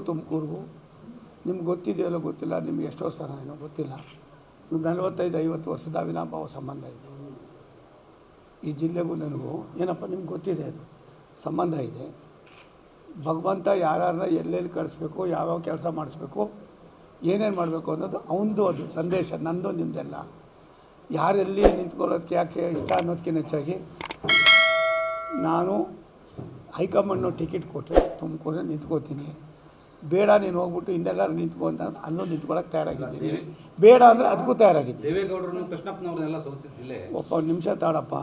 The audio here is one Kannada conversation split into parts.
ತುಮಕೂರಿಗೂ. ನಿಮ್ಗೆ ಗೊತ್ತಿದೆಯಲ್ಲ ಗೊತ್ತಿಲ್ಲ, ನಿಮ್ಗೆ ಎಷ್ಟು ವರ್ಷ ಏನೋ ಗೊತ್ತಿಲ್ಲ. ಒಂದು ನಲವತ್ತೈದು, ಐವತ್ತು ವರ್ಷದ ಅವಿನಾಭಾವ ಸಂಬಂಧ ಇದೆ. ಈ ಜಿಲ್ಲೆಗೂ ನನಗೂ ಏನಪ್ಪ ನಿಮ್ಗೆ ಗೊತ್ತಿದೆ ಅದು? ಸಂಬಂಧ ಇದೆ. ಭಗವಂತ ಯಾರನ್ನ ಎಲ್ಲೆಲ್ಲಿ ಕಳಿಸ್ಬೇಕು, ಯಾವ್ಯಾವ ಕೆಲಸ ಮಾಡಿಸ್ಬೇಕು, ಏನೇನು ಮಾಡಬೇಕು ಅನ್ನೋದು ಅವನದು ಅದು ಸಂದೇಶ, ನಂದು ನಿಮ್ಮದೆಲ್ಲ ಯಾರೆಲ್ಲಿ ನಿಂತ್ಕೊಳ್ಳೋದಕ್ಕೆ ಯಾಕೆ ಇಷ್ಟ ಅನ್ನೋದಕ್ಕಿಂತ ಹೆಚ್ಚಾಗಿ ನಾನು ಹೈಕಮಾಂಡ್ನವ್ರು ಟಿಕೆಟ್ ಕೊಟ್ಟರೆ ತುಮಕೂರಲ್ಲಿ ನಿಂತ್ಕೋತೀನಿ. ಬೇಡ ನೀನು ಹೋಗ್ಬಿಟ್ಟು ಇನ್ನೆಲ್ಲರೂ ನಿಂತ್ಕೊ ಅಂತ ಅಲ್ಲೂ ನಿಂತ್ಕೊಳ್ಳೋಕೆ ತಯಾರಾಗಿದ್ದೀನಿ. ಬೇಡ ಅಂದರೆ ಅದಕ್ಕೂ ತಯಾರಾಗಿದ್ದೀನಿ. ದೇವೇಗೌಡರನ್ನು ಕೃಷ್ಣಪ್ಪನವ್ರನ್ನೆಲ್ಲ ಸೋಲಿಸಿದ್ದಿಲ್ಲೇ? ಒಬ್ಬ ಒಂದು ನಿಮಿಷ ತಾಡಪ್ಪ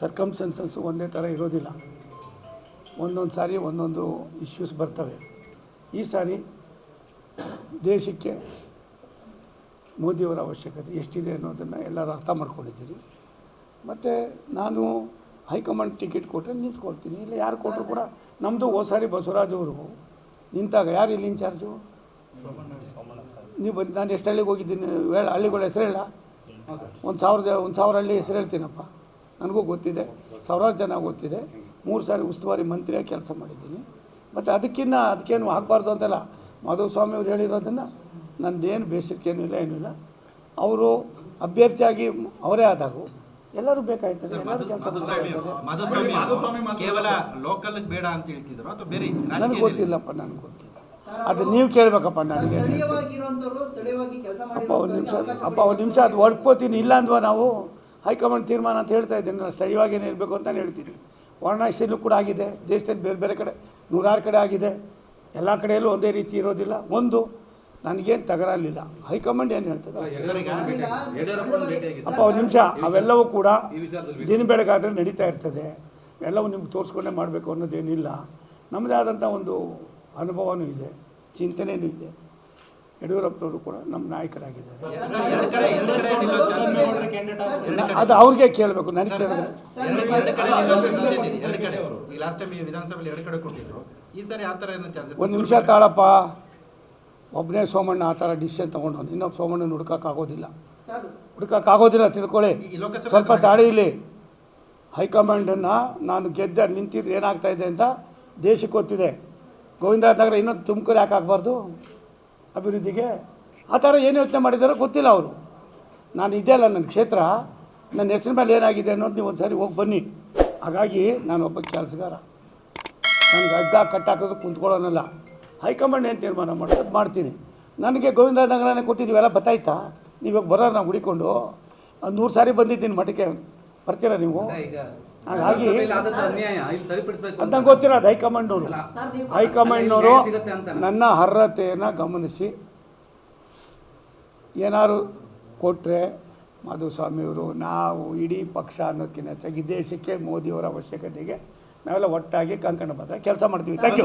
ಸರ್ಕಮ್ಸೆನ್ಸಸ್ಸು ಒಂದೇ ಥರ ಇರೋದಿಲ್ಲ. ಒಂದೊಂದು ಸಾರಿ ಒಂದೊಂದು ಇಶ್ಯೂಸ್ ಬರ್ತವೆ. ಈ ಸಾರಿ ದೇಶಕ್ಕೆ ಮೋದಿಯವರ ಅವಶ್ಯಕತೆ ಎಷ್ಟಿದೆ ಅನ್ನೋದನ್ನು ಎಲ್ಲರೂ ಅರ್ಥ ಮಾಡ್ಕೊಂಡಿದ್ದೀರಿ. ಮತ್ತು ನಾನು ಹೈಕಮಾಂಡ್ ಟಿಕೆಟ್ ಕೊಟ್ಟರೆ ನಿಂತ್ಕೊಳ್ತೀನಿ. ಇಲ್ಲ ಯಾರು ಕೊಟ್ಟರು ಕೂಡ ನಮ್ಮದು ಹೋದ ಸಾರಿ ಬಸವರಾಜ್ ಅವರು ನಿಂತಾಗ ಯಾರು ಇಲ್ಲಿ ಇನ್ಚಾರ್ಜು ನೀವು ಬಂದು ನಾನು ಎಷ್ಟು ಹಳ್ಳಿಗೆ ಹೋಗಿದ್ದೀನಿ, ಹೇಳ, ಹಳ್ಳಿಗಳ ಹೆಸರು ಹೇಳ. ಒಂದು ಸಾವಿರದ, ಒಂದು ಸಾವಿರ ಹಳ್ಳಿ ಹೆಸರು ಹೇಳ್ತೀನಪ್ಪ. ನನಗೂ ಗೊತ್ತಿದೆ, ಸಾವಿರಾರು ಜನ ಗೊತ್ತಿದೆ. ಮೂರು ಸಾರಿ ಉಸ್ತುವಾರಿ ಮಂತ್ರಿಯಾಗಿ ಕೆಲಸ ಮಾಡಿದ್ದೀನಿ. ಮತ್ತು ಅದಕ್ಕಿನ್ನ ಅದಕ್ಕೇನು ಆಗಬಾರ್ದು ಅಂತಲ್ಲ ಮಾಧವಸ್ವಾಮಿ ಅವ್ರು ಹೇಳಿರೋದನ್ನು ನಂದೇನು ಬೇಸಿಕ್ಕೇನು ಇಲ್ಲ ಏನೂ ಇಲ್ಲ ಅವರು ಅಭ್ಯರ್ಥಿಯಾಗಿ ಅವರೇ ಆದಾಗ. ಎಲ್ಲರೂ ಬೇಕಾಯ್ತದೆ. ಎಲ್ಲರೂ ಕೆಲಸ ಮಾಧುಸ್ವಾಮಿ ಕೇವಲ ಲೋಕಲ್ ಬೇಡ ಅಂತ ಹೇಳ್ತಿದ್ರು ಅಥವಾ ಬೇರೆ ನನಗೆ ಗೊತ್ತಿಲ್ಲಪ್ಪ ನನಗೆ ಗೊತ್ತಿಲ್ಲ. ಅದು ನೀವು ಕೇಳಬೇಕಪ್ಪ ನನಗೆ. ಅಪ್ಪ ಒಂದು ನಿಮಿಷ ಅಪ್ಪ ಒಂದು ನಿಮಿಷ ಅದು ಒಡ್ಕೋತೀನಿ ಇಲ್ಲ ಅಂದ್ವಾ ನಾವು ಹೈಕಮಾಂಡ್ ತೀರ್ಮಾನ ಅಂತ ಹೇಳ್ತಾ ಇದ್ದೀನಿ. ನಾನು ಸರಿಯಾಗಿ ಏನು ಇರಬೇಕು ಅಂತ ಹೇಳ್ತೀನಿ. ವಾರಣಾಸಿಯಲ್ಲೂ ಕೂಡ ಆಗಿದೆ. ದೇಶದಲ್ಲಿ ಬೇರೆ ಬೇರೆ ಕಡೆ ನೂರಾರು ಕಡೆ ಆಗಿದೆ. ಎಲ್ಲ ಕಡೆಯಲ್ಲೂ ಒಂದೇ ರೀತಿ ಇರೋದಿಲ್ಲ. ಒಂದು ನನಗೇನು ತಗರಲಿಲ್ಲ ಹೈಕಮಾಂಡ್ ಏನು ಹೇಳ್ತದೆ ಅಪ್ಪ ಒಂದು ನಿಮಿಷ ಅವೆಲ್ಲವೂ ಕೂಡ ದಿನ ಬೆಳಗಾದರೆ ನಡೀತಾ ಇರ್ತದೆ ಎಲ್ಲವೂ ನಿಮ್ಗೆ ತೋರಿಸ್ಕೊಂಡೇ ಮಾಡಬೇಕು ಅನ್ನೋದೇನಿಲ್ಲ ನಮ್ಮದೇ ಆದಂಥ ಒಂದು ಅನುಭವನೂ ಇದೆ ಚಿಂತನೆಯೂ ಇದೆ ಯಡಿಯೂರಪ್ಪನವರು ಕೂಡ ನಮ್ಮ ನಾಯಕರಾಗಿದ್ದಾರೆ ಅದು ಅವ್ರಿಗೆ ಕೇಳಬೇಕು ನನಗೆ ಕೇಳಿದ್ರೆ ಒಂದು ನಿಮಿಷ ತಾಳಪ್ಪ ಒಬ್ಬನೇ ಸೋಮಣ್ಣ ಆ ಥರ ಡಿಸಿಷನ್ ತೊಗೊಂಡು ಇನ್ನೊಬ್ಬ ಸೋಮಣ್ಣನ ಹುಡ್ಕೋಕ್ಕಾಗೋದಿಲ್ಲ ಹುಡ್ಕೋಕ್ಕಾಗೋದಿಲ್ಲ ತಿಳ್ಕೊಳ್ಳಿ. ಸ್ವಲ್ಪ ತಾಳಿ ಇಲ್ಲಿ ಹೈಕಮಾಂಡನ್ನು ನಾನು ಗೆದ್ದ ನಿಂತಿದ್ರೆ ಏನಾಗ್ತಾ ಇದೆ ಅಂತ ದೇಶಕ್ಕೆ ಗೊತ್ತಿದೆ. ಗೋವಿಂದರಾಜನಗರ ಇನ್ನೊಂದು ತುಮಕೂರು ಯಾಕೆ ಆಗಬಾರ್ದು? ಅಭಿವೃದ್ಧಿಗೆ? ಆ ಥರ ಏನು ಯೋಚನೆ ಮಾಡಿದಾರೋ ಗೊತ್ತಿಲ್ಲ ಅವರು. ನಾನು ಇದೇ ಅಲ್ಲ ನನ್ನ ಕ್ಷೇತ್ರ. ನನ್ನ ಹೆಸರು ಮೇಲೆ ಏನಾಗಿದೆ ಅನ್ನೋದು ನೀವು ಒಂದು ಸಾರಿ ಹೋಗಿ ಬನ್ನಿ. ಹಾಗಾಗಿ ನಾನು ಒಬ್ಬ ಕೆಲಸಗಾರ. ನನಗೆ ಅಡ್ಡ ಕಟ್ಟಾಕೋದು ಕುಂತ್ಕೊಳ್ಳೋನಲ್ಲ. ಹೈಕಮಾಂಡ್ ಏನು ತೀರ್ಮಾನ ಮಾಡೋದು? ಮಾಡ್ತೀನಿ. ನನಗೆ ಗೋವಿಂದರಾಜ್ ನಗರನೇ ಕೊಟ್ಟಿದ್ದೀವೆಲ್ಲ ಬತ್ತಾಯ್ತಾ? ನೀವಾಗ ಬರೋರು ನಾವು ಹುಡಿಕೊಂಡು ಒಂದು ನೂರು ಸಾರಿ ಬಂದಿದ್ದೀನಿ ಮಠಕ್ಕೆ. ಬರ್ತೀರಾ ನೀವು? ಹಾಗಾಗಿ ಅಂತ. ಗೊತ್ತಿಲ್ಲ ಅದು ಹೈಕಮಾಂಡ್ನವರು ನೀವು ಹೈಕಮಾಂಡ್ನವರು ನನ್ನ ಅರ್ಹತೆಯನ್ನು ಗಮನಿಸಿ. ಏನಾದ್ರು ಕೊಟ್ಟರೆ ಮಾಧುಸ್ವಾಮಿಯವರು ನಾವು ಇಡೀ ಪಕ್ಷ ಅನ್ನೋದಕ್ಕಿಂತ ಹೆಚ್ಚಾಗಿ ದೇಶಕ್ಕೆ ಮೋದಿಯವರ ಅವಶ್ಯಕತೆಗೆ ನಾವೆಲ್ಲ ಒಟ್ಟಾಗಿ ಕಂಕಣ ಬದ್ಧ ಕೆಲಸ ಮಾಡ್ತೀವಿ. Thank you